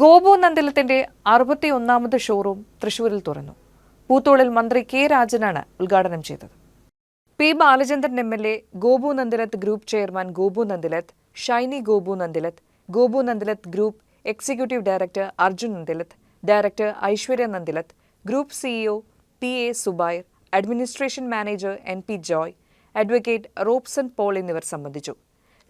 ഗോപു നന്ദലത്തിന്റെ അറുപത്തി ഒന്നാമത് ഷോറൂം തൃശൂരിൽ തുറന്നു. പൂത്തോളിൽ മന്ത്രി കെ രാജനാണ് ഉദ്ഘാടനം ചെയ്തത്. P Balachandran M L A Gopu Nandalath group chairman Gopu Nandalath Shiny Gopu Nandalath Gopu Nandalath group executive director Arjun Nandalath director Aishwarya Nandalath group CEO P A Zubair administration manager N P Joy advocate Robson Paul എന്നിവർ സംബന്ധിച്ചു.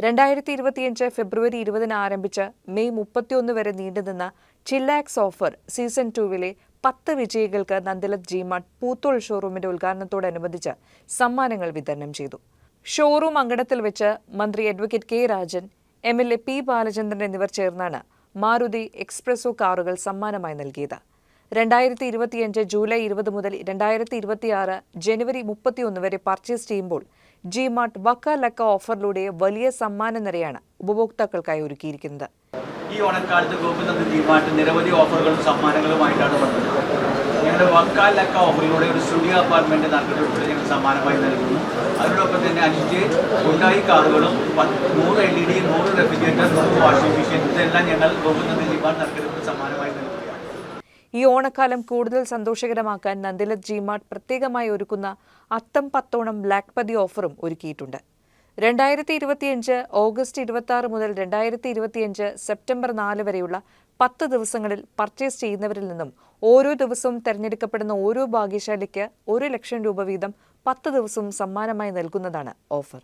രണ്ടായിരത്തി ഇരുപത്തിയഞ്ച് ഫെബ്രുവരി ഇരുപതിന് ആരംഭിച്ച് May മുപ്പത്തിയൊന്ന് വരെ നീണ്ടുനിന്ന ചില്ലാക്സ് offer season ടൂവിലെ പത്ത് വിജയികൾക്ക് നന്ദിലത് ജിമാട്ട് പൂത്തോൾ ഷോറൂമിന്റെ ഉദ്ഘാടനത്തോടനുബന്ധിച്ച് സമ്മാനങ്ങൾ വിതരണം ചെയ്തു. ഷോറൂം അങ്കണത്തിൽ വെച്ച് മന്ത്രി advocate K Rajan M L A P Balachandran എന്നിവർ ചേർന്നാണ് മാരുതി എക്സ്പ്രസോ കാറുകൾ സമ്മാനമായി നൽകിയത്. രണ്ടായിരത്തി ഇരുപത്തിയഞ്ച് ജൂലൈ ഇരുപത് മുതൽ രണ്ടായിരത്തി ഇരുപത്തിയാറ് ജനുവരി മുപ്പത്തിയൊന്ന് വരെ പർച്ചേസ് ചെയ്യുമ്പോൾ ജിമാർട്ട് വക്ക ലക്ക ഓഫറിലൂടെ വലിയ സമ്മാന നിരയാണ് ഉപഭോക്താക്കൾക്കായി ഒരുക്കിയിരിക്കുന്നത്. ഈ ഓണക്കാലത്ത് ഗോപിനാഥ് ജി മാർട്ട് നിരവധി ഓഫറുകളും സമ്മാനങ്ങളുമായിട്ടാണ് വന്നത്. ഞങ്ങളുടെ വക്കാൽ ലക്ക ഓഫറിലൂടെ ഒരു സ്റ്റുഡിയോ അപ്പാർട്ട്മെന്റ് നറുക്കെടുപ്പിലൂടെ ഞങ്ങൾ സമ്മാനമായി നൽകുന്നു. അതിനോടൊപ്പം തന്നെ അഞ്ച് ഉണ്ടായി കാറുകളും നൂറ് എൽ ഇ ഡി നൂറ് റെഫ്രിജറേറ്റർ നൂറ് വാഷിംഗ് മെഷീൻ ഇതെല്ലാം ഞങ്ങൾ ഗോപിനാഥ് ജി മാർട്ട് നറുക്കെടുപ്പിൽ സമ്മാനമായി നൽകുകയാണ്. ഈ ഓണക്കാലം കൂടുതൽ സന്തോഷകരമാക്കാൻ നന്ദിലത് ജിമാർട്ട് പ്രത്യേകമായി ഒരുക്കുന്ന അത്തം പത്തോണം ബ്ലാക്ക് പതി ഓഫറും ഒരുക്കിയിട്ടുണ്ട്. രണ്ടായിരത്തി ഇരുപത്തിയഞ്ച് ഓഗസ്റ്റ് ഇരുപത്തി മുതൽ രണ്ടായിരത്തി ഇരുപത്തിയഞ്ച് സെപ്റ്റംബർ നാല് വരെയുള്ള പത്ത് ദിവസങ്ങളിൽ പർച്ചേസ് ചെയ്യുന്നവരിൽ നിന്നും ഓരോ ദിവസവും തിരഞ്ഞെടുക്കപ്പെടുന്ന ഓരോ ഭാഗ്യശാലിക്ക് ഒരു ലക്ഷം രൂപ വീതം പത്ത് ദിവസവും സമ്മാനമായി നൽകുന്നതാണ് ഓഫർ